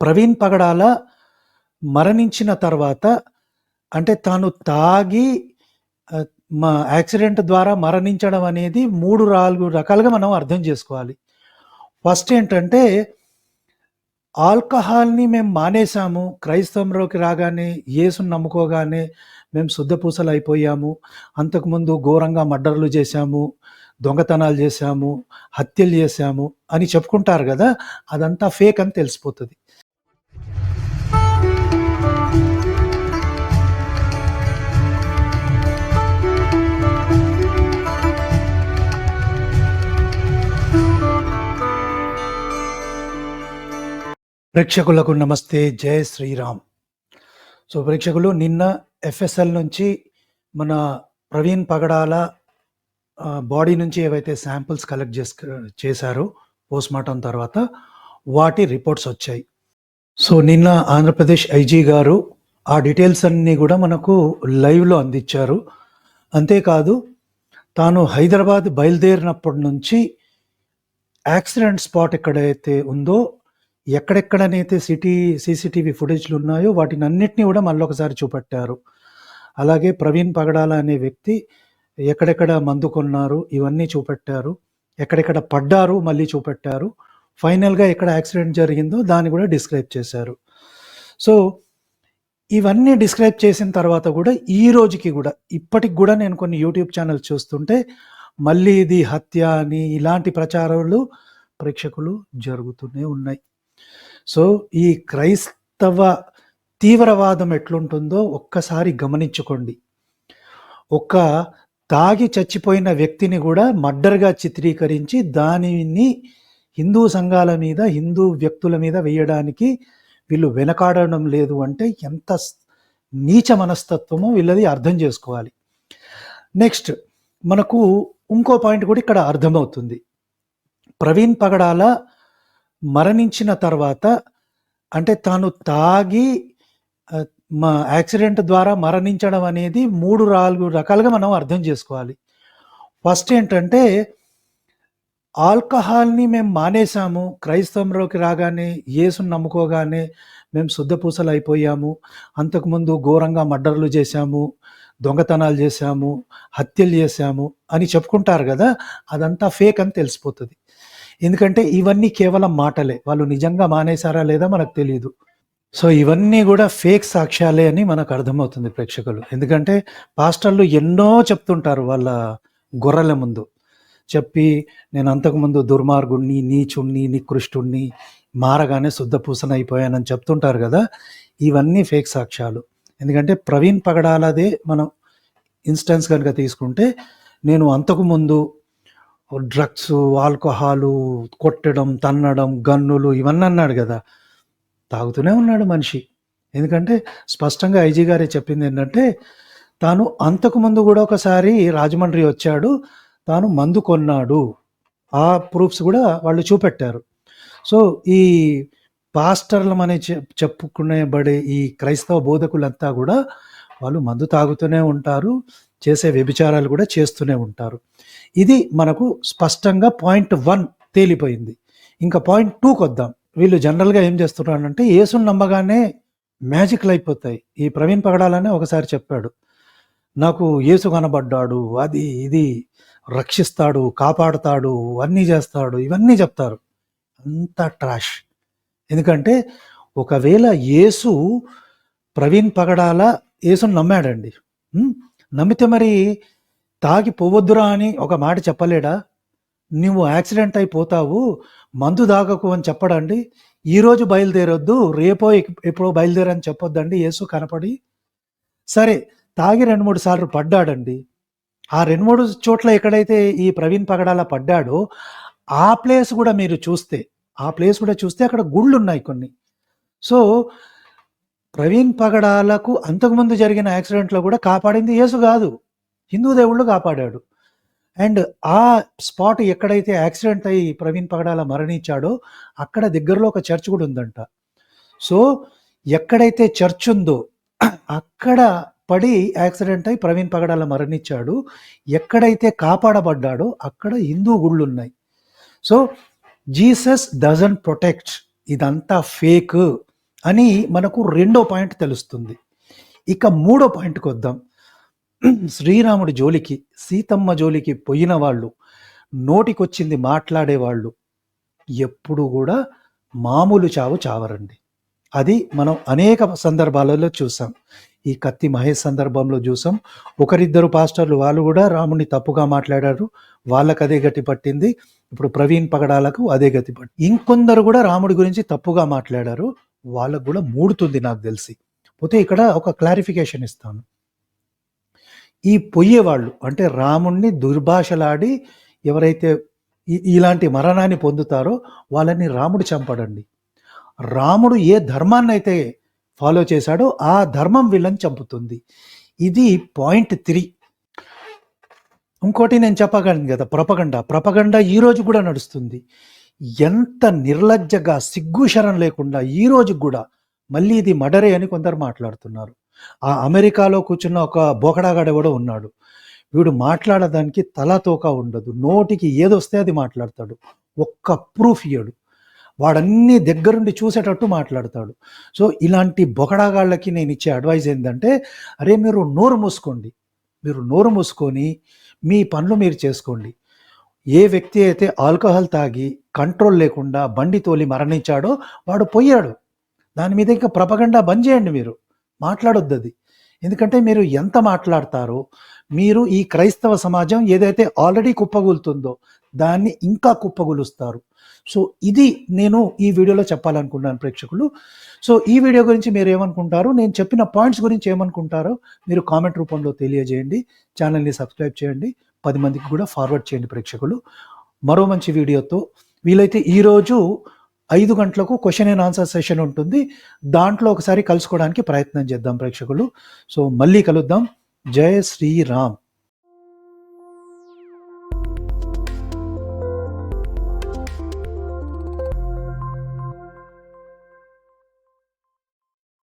ప్రవీణ్ పగడాల మరణించిన తర్వాత అంటే తాను తాగి మా యాక్సిడెంట్ ద్వారా మరణించడం అనేది 3, 4 రకాలుగా మనం అర్థం చేసుకోవాలి. ఫస్ట్ ఏంటంటే ఆల్కహాల్‌ని మేము మానేసాము. క్రైస్తవంలోకి రాగానే, యేసుని నమ్ముకోగానే మేము శుద్ధపూసలయిపోయాము. అంతకుముందు ఘోరంగా మర్డర్‌లు చేశాము, దొంగతనాలు చేశాము, హత్యలు చేశాము అని చెప్పుకుంటారు కదా అదంతా ఫేక్ అని తెలిసిపోతుంది ప్రేక్షకులకు నమస్తే. జై శ్రీరామ్. సో, ప్రేక్షకులు నిన్న ఎఫ్ఎస్ఎల్ నుంచి మన ప్రవీణ్ పగడాల బాడీ నుంచి ఏవైతే శాంపిల్స్ కలెక్ట్ చేసు చేశారో పోస్ట్‌మార్టం తర్వాత వాటి రిపోర్ట్స్ వచ్చాయి. సో, నిన్న ఆంధ్రప్రదేశ్ ఐజీ గారు ఆ డీటెయిల్స్ అన్నీ కూడా మనకు లైవ్‌లో అందించారు అంతేకాదు తాను హైదరాబాద్ బయలుదేరినప్పటి నుంచి యాక్సిడెంట్ స్పాట్ ఎక్కడైతే ఉందో, ఎక్కడెక్కడనైతే సిటీ సీసీటీవీ ఫుటేజ్లు ఉన్నాయో ఫుటేజ్‌లున్నాయో కూడా మళ్ళీ మళ్ళొకసారి చూపెట్టారు. అలాగే ప్రవీణ్ పగడాల అనే వ్యక్తి ఎక్కడెక్కడ మందు కొన్నారు ఇవన్నీ చూపెట్టారు. ఎక్కడెక్కడ పడ్డారు మళ్ళీ చూపెట్టారు. ఫైనల్‌గా ఎక్కడ యాక్సిడెంట్ జరిగిందో దాన్ని కూడా డిస్క్రైబ్ చేశారు. సో, ఇవన్నీ డిస్క్రైబ్ చేసిన తర్వాత కూడా ఈ రోజుకి కూడా ఇప్పటికి కూడా నేను కొన్ని యూట్యూబ్ ఛానల్స్ చూస్తుంటే మళ్ళీ ఇది హత్య అని ఇలాంటి ప్రచారాలు ప్రేక్షకులు జరుగుతూనే ఉన్నాయి. సో, ఈ క్రైస్తవ తీవ్రవాదం ఎట్లుంటుందో ఒక్కసారి గమనించుకోండి. ఒక తాగి చచ్చిపోయిన వ్యక్తిని కూడా మర్డర్‌గా చిత్రీకరించి దానిని హిందూ సంఘాల మీద, హిందూ వ్యక్తుల మీద వేయడానికి వీళ్ళు వెనకాడడం లేదు అంటే ఎంత నీచ మనస్తత్వమో వీళ్ళది అర్థం చేసుకోవాలి నెక్స్ట్ మనకు ఇంకో పాయింట్ కూడా ఇక్కడ అర్థమవుతుంది. ప్రవీణ్ పగడాల మరణించిన తర్వాత అంటే తాను తాగి మా యాక్సిడెంట్ ద్వారా మరణించడం అనేది 3, 4 రకాలుగా మనం అర్థం చేసుకోవాలి ఫస్ట్ ఏంటంటే ఆల్కహాల్‌ని మేము మానేసాము. క్రైస్తవంలోకి రాగానే, యేసును నమ్ముకోగానే మేము శుద్ధపూసలయిపోయాము. అంతకుముందు ఘోరంగా మర్డర్‌లు చేశాము, దొంగతనాలు చేశాము, హత్యలు చేశాము అని చెప్పుకుంటారు కదా అదంతా ఫేక్ అని తెలిసిపోతుంది ఎందుకంటే ఇవన్నీ కేవలం మాటలే. వాళ్ళు నిజంగా మానేసారా లేదా మనకు తెలియదు సో, ఇవన్నీ కూడా ఫేక్ సాక్ష్యాలే అని మనకు అర్థమవుతుంది ప్రేక్షకులు. ఎందుకంటే పాస్టర్‌లు ఎన్నో చెప్తుంటారు వాళ్ళ గొర్రెల ముందు. చెప్పి నేను అంతకుముందు దుర్మార్గుడిని, నీచుణ్ణి నికృష్టుణ్ణి మారగానే శుద్ధపూసనయిపోయానని చెప్తుంటారు కదా ఇవన్నీ ఫేక్ సాక్ష్యాలు. ఎందుకంటే ప్రవీణ్ పగడాలదే మనం ఇన్‌స్టెన్స్ కనుక తీసుకుంటే నేను అంతకుముందు డ్రగ్స్ ఆల్కహాలు, కొట్టడం, తన్నడం, గన్నులు ఇవన్నీ అన్నాడు కదా తాగుతూనే ఉన్నాడు మనిషి. ఎందుకంటే స్పష్టంగా ఐజీ గారే చెప్పింది ఏంటంటే తాను అంతకుముందు కూడా ఒకసారి రాజమండ్రి వచ్చాడు. తాను మందు కొన్నాడు. ఆ ప్రూఫ్స్ కూడా వాళ్ళు చూపెట్టారు. సో, ఈ పాస్టర్లం అనే చెప్పుకునేబడే ఈ క్రైస్తవ బోధకులంతా కూడా వాళ్ళు మందు తాగుతూనే ఉంటారు. చేసే వ్యభిచారాలు కూడా చేస్తూనే ఉంటారు. ఇది మనకు స్పష్టంగా పాయింట్ వన్ తేలిపోయింది. ఇంకా పాయింట్ 2కొద్దాం. వీళ్ళు జనరల్‌గా ఏం చేస్తున్నారంటే యేసుని నమ్మగానే మ్యాజిక్లు అయిపోతాయి ఈ ప్రవీణ్ పగడాలనే ఒకసారి చెప్పాడు. నాకు యేసు కనబడ్డాడు. అది ఇది రక్షిస్తాడు, కాపాడుతాడు అన్నీ చేస్తాడు. ఇవన్నీ చెప్తారు. అంతా ట్రాష్. ఎందుకంటే ఒకవేళ యేసు ప్రవీణ్ పగడాల యేసుని నమ్మాడండి. నమ్మితే మరి తాగి పోవద్దురా అని ఒక మాట చెప్పలేడా? నువ్వు యాక్సిడెంట్ అయిపోతావు. మందు తాగకు అని చెప్పడండి. ఈరోజు బయలుదేరొద్దు. రేపో ఎప్పుడో బయలుదేరని చెప్పొద్దండి యేసు కనపడి. సరే తాగి 2, 3 సార్లు పడ్డాడండి. ఆ 2, 3 చోట్ల ఎక్కడైతే ఈ ప్రవీణ్ పగడాల పడ్డాడో ఆ ప్లేస్ కూడా మీరు చూస్తే, ఆ ప్లేస్ కూడా చూస్తే అక్కడ గుళ్ళు ఉన్నాయి కొన్ని. సో, ప్రవీణ్ పగడాలకు అంతకుముందు జరిగిన యాక్సిడెంట్‌లో కూడా కాపాడింది యేసు కాదు హిందూ దేవుళ్ళు కాపాడాడు. అండ్ ఆ స్పాట్ ఎక్కడైతే యాక్సిడెంట్ అయ్యి ప్రవీణ్ పగడాల మరణించాడో అక్కడ దగ్గరలో ఒక చర్చ్ కూడా ఉందంట. సో, ఎక్కడైతే చర్చ్ ఉందో అక్కడ పడి యాక్సిడెంట్ అయి ప్రవీణ్ పగడాల మరణించాడు. ఎక్కడైతే కాపాడబడ్డాడో అక్కడ హిందూ గుళ్ళున్నాయి. సో, జీసస్ డజన్ ప్రొటెక్ట్ ఇదంతా ఫేక్. అని మనకు రెండో పాయింట్ తెలుస్తుంది. ఇక మూడో పాయింట్కి వద్దాం. శ్రీరాముడి జోలికి సీతమ్మ జోలికి పోయిన వాళ్ళు నోటికొచ్చింది మాట్లాడేవాళ్ళు ఎప్పుడు కూడా మామూలు చావు చావరండి. అది మనం అనేక సందర్భాలలో చూసాం. ఈ కత్తి మహేష్ సందర్భంలో చూసాం. ఒకరిద్దరు పాస్టర్లు వాళ్ళు కూడా రాముడిని తప్పుగా మాట్లాడారు. వాళ్ళకు అదే గతి పట్టింది. ఇప్పుడు ప్రవీణ్ పగడాలకు అదే గతి పట్టింది. ఇంకొందరు కూడా రాముడి గురించి తప్పుగా మాట్లాడారు. వాళ్ళకు కూడా మూడుతుంది నాకు తెలిసి. పోతే ఇక్కడ ఒక క్లారిఫికేషన్ ఇస్తాను. ఈ పొయ్యేవాళ్ళు అంటే రాముణ్ణి దుర్భాషలాడి ఎవరైతే ఇలాంటి మరణాన్ని పొందుతారో వాళ్ళని రాముడు చంపడండి. రాముడు ఏ ధర్మాన్ని అయితే ఫాలో చేశాడో ఆ ధర్మం వీళ్ళని చంపుతుంది. ఇది పాయింట్ త్రీ ఇంకోటి నేను చెప్పగలను కదా ప్రపగండ ప్రపగండ ఈరోజు కూడా నడుస్తుంది. ఎంత నిర్లజ్జగా సిగ్గుశరం లేకుండా ఈ రోజు కూడా మళ్ళీ ఇది మడరే అని కొందరు మాట్లాడుతున్నారు. ఆ అమెరికాలో కూర్చున్న ఒక బోకడాగాడ కూడా ఉన్నాడు. వీడు మాట్లాడడానికి తలతోక ఉండదు. నోటికి ఏదొస్తే అది మాట్లాడతాడు. ఒక్క ప్రూఫ్ ఇయ్యడు. వాడన్నీ దగ్గరుండి చూసేటట్టు మాట్లాడతాడు. సో ఇలాంటి బొకడాగాళ్ళకి నేను ఇచ్చే అడ్వైజ్ ఏంటంటే అరే మీరు నోరు మూసుకోండి. మీరు నోరు మూసుకొని మీ పనులు మీరు చేసుకోండి. ఏ వ్యక్తి అయితే ఆల్కహాల్ తాగి కంట్రోల్ లేకుండా బండి తోలి మరణించాడో వాడు పోయాడు దాని మీద ఇంకా ప్రపగండా బంద్ చేయండి మీరు. మాట్లాడొద్దు అది ఎందుకంటే మీరు ఎంత మాట్లాడతారో మీరు ఈ క్రైస్తవ సమాజం ఏదైతే ఆల్రెడీ కుప్పగూలుతుందో దాన్ని ఇంకా కుప్పగూలుస్తారు. సో ఇది నేను ఈ వీడియోలో చెప్పాలనుకున్నాను ప్రేక్షకులు. సో ఈ వీడియో గురించి మీరు ఏమనుకుంటారు నేను చెప్పిన పాయింట్స్ గురించి ఏమనుకుంటారో మీరు కామెంట్ రూపంలో తెలియజేయండి. ఛానల్ని సబ్స్క్రైబ్ చేయండి. పది మందికి కూడా ఫార్వర్డ్ చేయండి ప్రేక్షకులు. మరో మంచి వీడియోతో వీలైతే ఈరోజు ఐదు గంటలకు క్వశ్చన్ అండ్ ఆన్సర్ సెషన్ ఉంటుంది. దాంట్లో ఒకసారి కలుసుకోవడానికి ప్రయత్నం చేద్దాం ప్రేక్షకులు. సో మళ్ళీ కలుద్దాం. జయ శ్రీరామ్.